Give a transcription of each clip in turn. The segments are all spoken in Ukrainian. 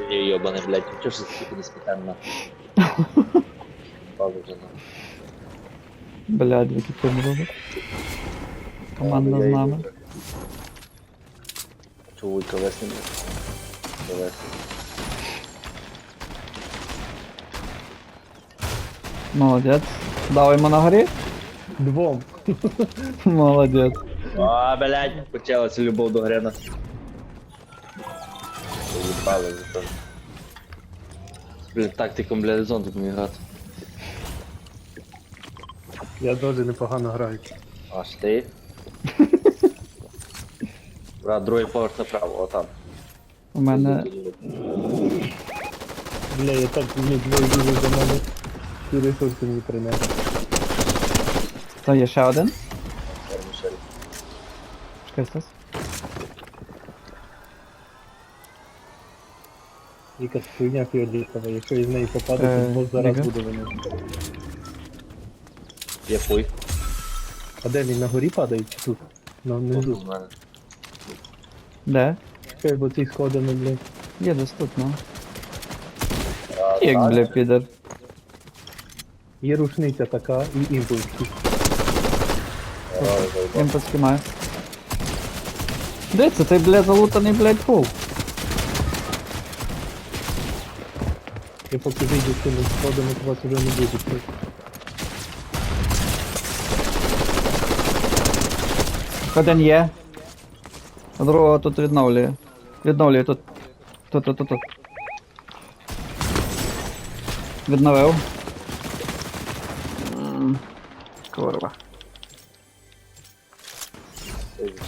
Я йобаний, блядь, чого ж стільки не спитаємо на. Павло вже на. Блядь, ти робиш. Команда Я з нами. Чого вуйка весні? Весні. Молодець. Дав йому на горі? Двом. Молодець. А, блядь, почалася любов до Грена. Вже там. Блін, тактиком, блядь, зон тут мені грати. Я дуже непогано граю. Аж ти. Брат, другий поверх направо, отам. У мене Бля, я так не двоє дуже до мене. Всі ресурси мені принесли. то є ще один. Чекай, Стас. Якась хуйня фіолетова, якщо із неї попаде, Е, то бос зараз Ніга. буде вони. Є пуй. А де він на горі падає чи тут? На Тут внизу. у мене. Де? Чекай, бо ці сходами, блядь. Є ну. А, Як, так. бля, підер. Є рушниця така і імпульс. А, заїбав. Він. Де це? Цей, бля, залутаний, блядь, фул. Я поки вийду з цими сходами, то вас вже не буде. чути. Один є. А другого тут відновлює. Відновлює тут. Тут, тут, тут, тут. Відновив. М, Курва.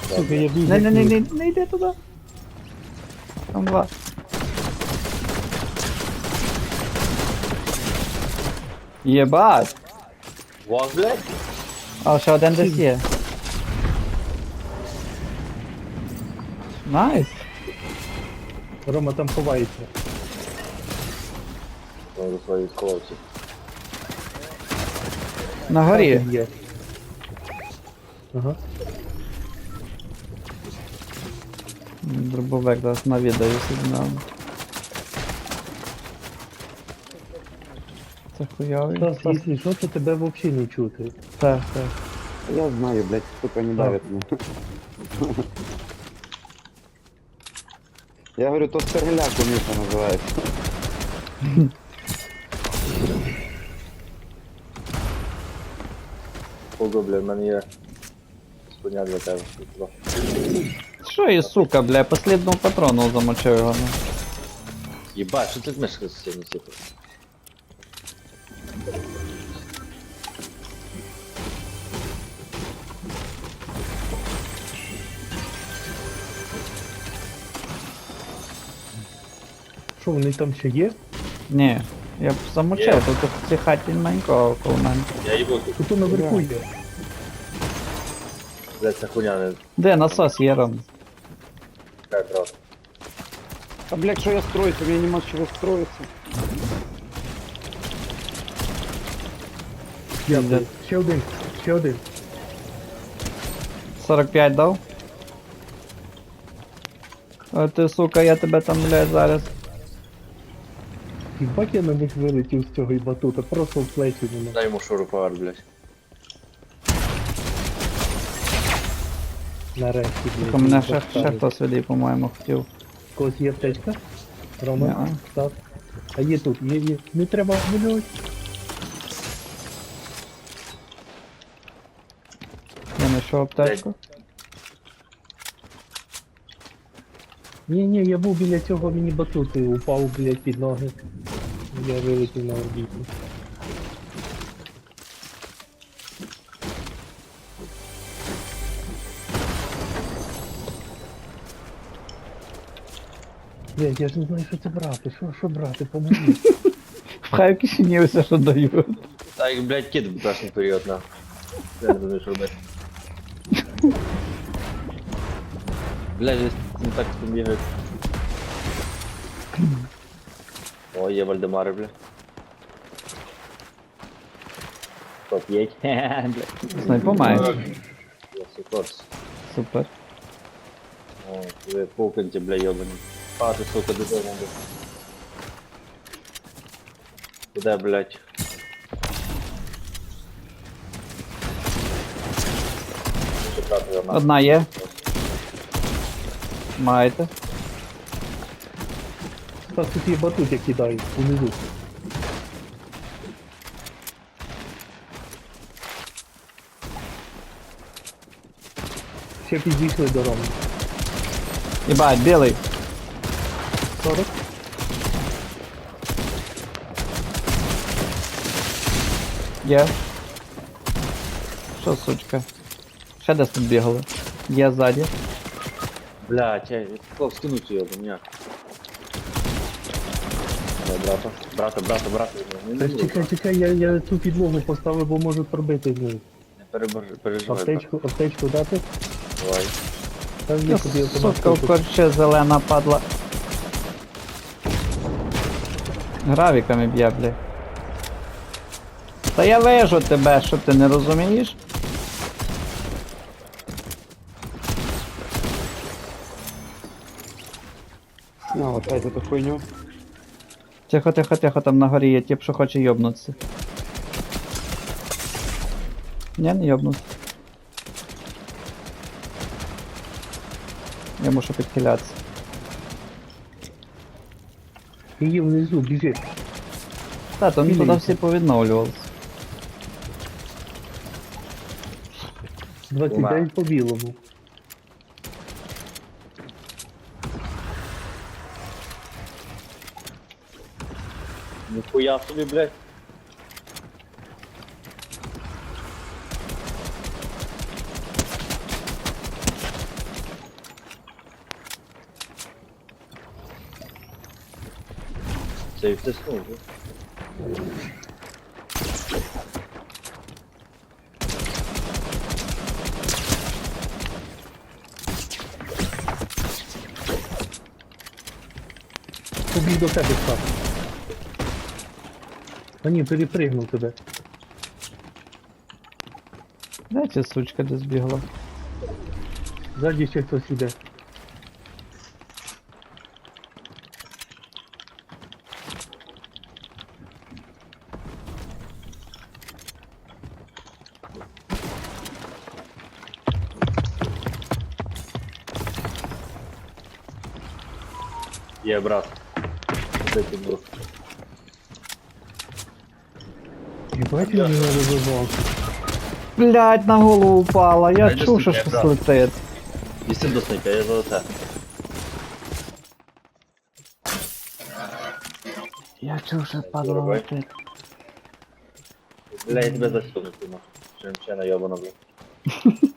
Сука, я біжу. Не, не, не, не, не йди туди. Там два. Єбать! Вон, блядь? А ще один десь є. Найс. Рома там ховається. Ну, до своїх хлопців. На горі. Там Є. Ага. Дробовик зараз навідаю сигнал. Це хуйовий. Стас, якщо що, то тебе взагалі не чути. Так, так. Я знаю, блядь, сука, не давит мне. Я говорю, тот стерляк у Миша называется. Пого, блядь, мене є. Спиня для тебе. Що і сука, бля, послідного патрону замочив його. Ну. Єбать, що ти мешка сьогодні типу? Що, вони там ще є? Ні, я б замочив, тут в цій хаті маленького коло мене. Я їбу тут, Тут наверху є. блядь, ця хуйня не Де насос є Ром? така брат. А, блядь, что я строюсь, у меня нема с чего строиться. Дякую. Ще один. Ще один. 45 дав? О, ти, сука, я тебе там, блядь, зараз. Хіба я на них вилетів з цього і батута, просто в плечі мене. Дай йому шуруповерт, блядь. Нарешті, блядь. Сука, мене не ще, ще поставили. хтось відій, по-моєму, хотів. Когось є аптечка? Рома? Ня. Так. А є тут, є, є. Не треба, не ось. Я знайшов аптечку. Ні, ні, я був біля цього міні-батути, упав, блядь, під ноги. Я вилетів на орбіту. Блядь, я ж не знаю, що це брати. Що, що брати? Хай в кишені все, що дають. Та як, блядь, кіт в красний період, на. Я не розумію, що робити. Блядь, десь не так тут є Вальдемари, блядь. Топ є. блядь. Снайпу маєш? Я сукорс. Супер. О, ви пуканті, бля, йобані. Пати, сука, додому, блядь. Куди, блядь? Шукати його на. Одна є. Маєте. Так тут є батут, які кидають унизу. Ще підійшли до Роми. Єбать, білий. 40? Є. Що, сучка? Ще десь тут бігали. Є ззаді. Блядь, я хотів скинути його, ні. Давай, брата. Брата, брата, брата. Не, Та чекай, чекай, я, я цю підлогу поставив, бо можу пробити з нею. не перебор- переживай. Аптечку, аптечку дати? Давай. Та є тобі Сутка в автомат. корче зелена падла. Гравіками б'є, бля. Та я вижу тебе, що ти не розумієш? На, опять эту хуйню. Тихо, тихо, тихо, там на горі є тип, що хоче йобнутися. Ні, не йобнувся. Я мушу підхилятися. Її внизу, біжи. Та, то ну, туди всі повідновлювалися. 29 по білому. Ніхуя собі, блядь. Це і втиснув, вже. Побіг до тебе став. А ні, перепригнув тебе. Де ця сучка десь бігла? Ззаді ще хтось іде. Є, брат. Де ти був? Єбать, він мене розірвав. Блять, на голову упала, я Ай, чув, що щось летить. Іси до снайпа, я за. Я чув, що падла Давай. летить. Бля, я тебе засуну, ти нахуй. Чим ще найобано, бля. Чому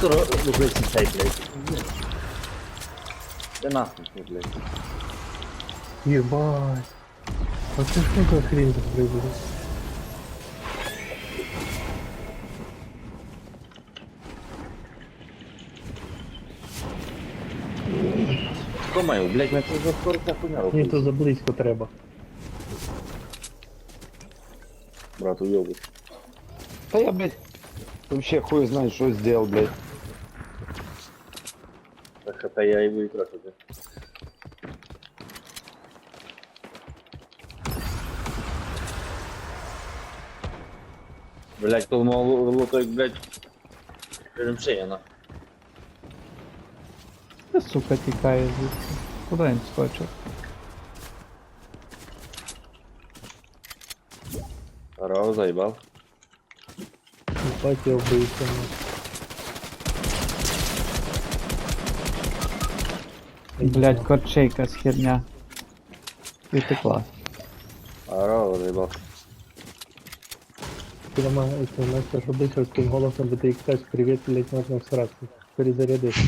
скоро робиться цей, блядь? Де нахуй, блядь? Єбать. А це що за хрень тут прибуде? Комаю, блядь, на це за скоро ця хуйня Ні, робить. то заблизько треба. Брат, уйобуй. Да я, блядь, вообще хуй знает, что сделал, блядь. Хп я і витратити. Блять, то мало лото, блять, перемшення на. Та сука тікає звідси. Куди він скочив? Здорово, заїбав. Єбать, я вбився. Блять, корчейка з херня. І втекла. Здорово, заїбав. Ти намагаєшся Настя таким голосом, бо ти як кажеш, привіт, блядь, можна всрати. Перезарядити.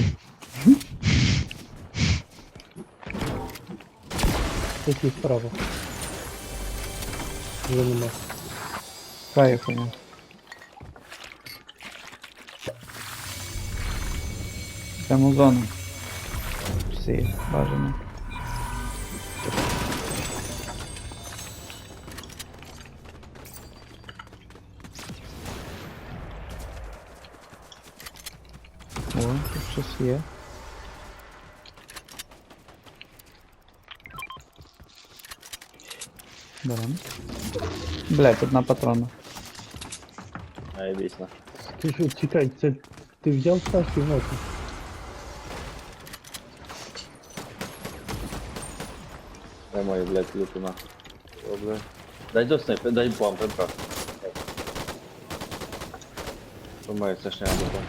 Які справа? Вже нема. Крає хуйня. Прямо в зону. Всі, бажано. О, тут щось є. Берем. Блять, одна патрона. Наебісно. Ти що, чекай, це ти взяв Саші нахуй? ноги? Дай мою, блядь, люту на. О, блядь. Дай до снайпи, дай бомб, брат. Думаю, це ж не надо.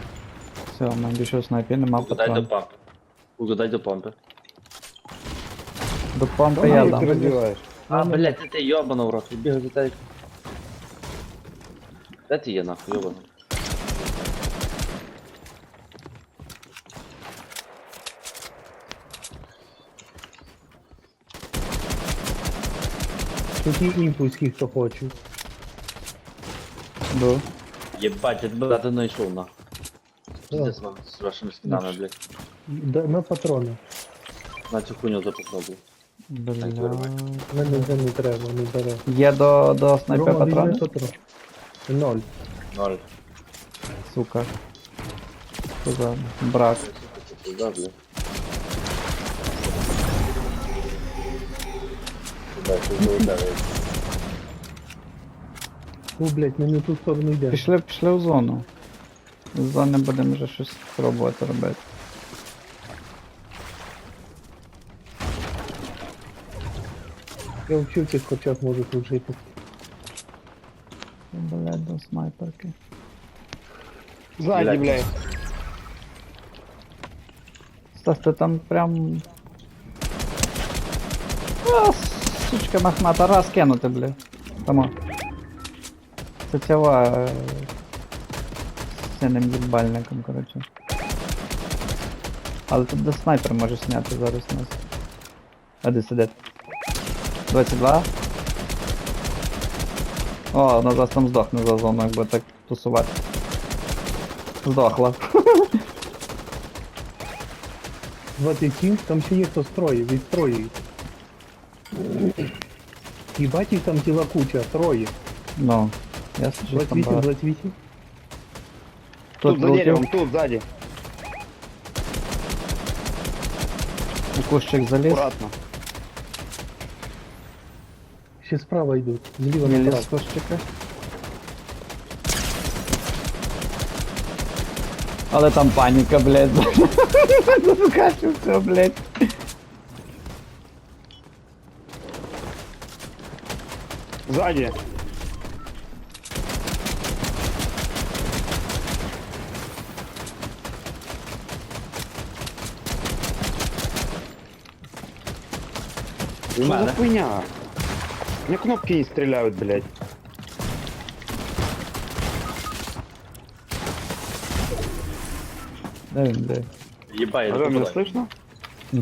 Все, у мене більше снайпі, нема Угу, дай до патрон. помпи. Угу, дай до помпи. До помпи Давай, я як дам. ти розбиваєш? А, блядь, це ти йобана в рот, бігай за тебе. Де ти є нахуй, йобана? Тут є імпульські, хто хоче. Ду. Єбать, я тебе дати знайшов нахуй. Да. Де з вашими скинами, блядь. Да, на патрони. На цю хуйню запихнув, блядь. Так, Бля. Мене вже не треба, не бере. Є до, до Рома, візьми патрони? патрон. Ноль. Ноль. Сука. Що за брак? Да, блядь. Да, що за удари. Фу, блядь, ми не ту сторону йдемо. Пішли, пішли в зону. З зони будемо вже щось пробувати робити. Я взагалі в цих хочах можу тут жити. Блядь, до снайперки. Ззаді, Блядь. блядь. Стас, ти там прям... А, сучка мохната, раз кинути, блядь. Тому. Це цява... е, синим їбальником, коротше. Але тут де снайпер може зняти зараз нас. А де сидить? 22? О, назад там здохне за зону, якби так тусувати. Здохла. 27, там ще є хто строїть, відстроюють. Їбать їх там тіла куча, троє. Ну, ясно, що там 28, багато. 28. Тут за лутів, деревом, тут, ззаді. у кущик заліз. Аккуратно. Ще справа йдуть, зліва Не ліз направо. з кущика. Але там паніка, блядь. Заскачу все, блядь. Ззаді. Що за мене. хуйня? Мне кнопки не стреляют, блядь. Де він, блядь? Єбай, я Алло, меня допомагаю. слышно?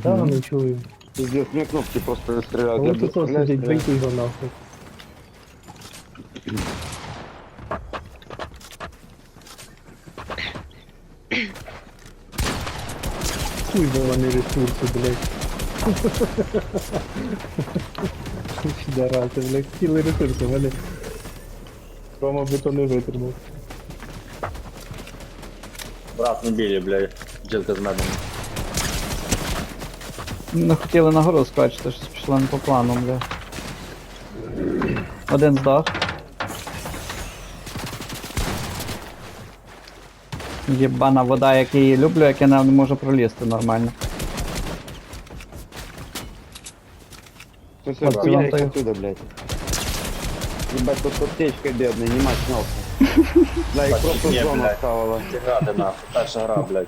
Та, не чую. Пиздец, мне кнопки просто А стреляют. от тут сидить, бийте його нахуй. Хуй би вони ресурси, блядь. Підараси, блядь, хотіли ресурси, мене. Рома би то не витримав. Брат, не білі, блядь. Джилка з медом. Не хотіли нагору скачати, щось пішло не по плану, бля. Один здох. Єбана вода, як я її люблю, як я не можу пролізти нормально. Все, все, хуйня он отсюда, блядь. Ебать, тут аптечка бедная, не мать Да, их просто зона блядь. ставила. Ці грати нахуй, перша гра, блядь.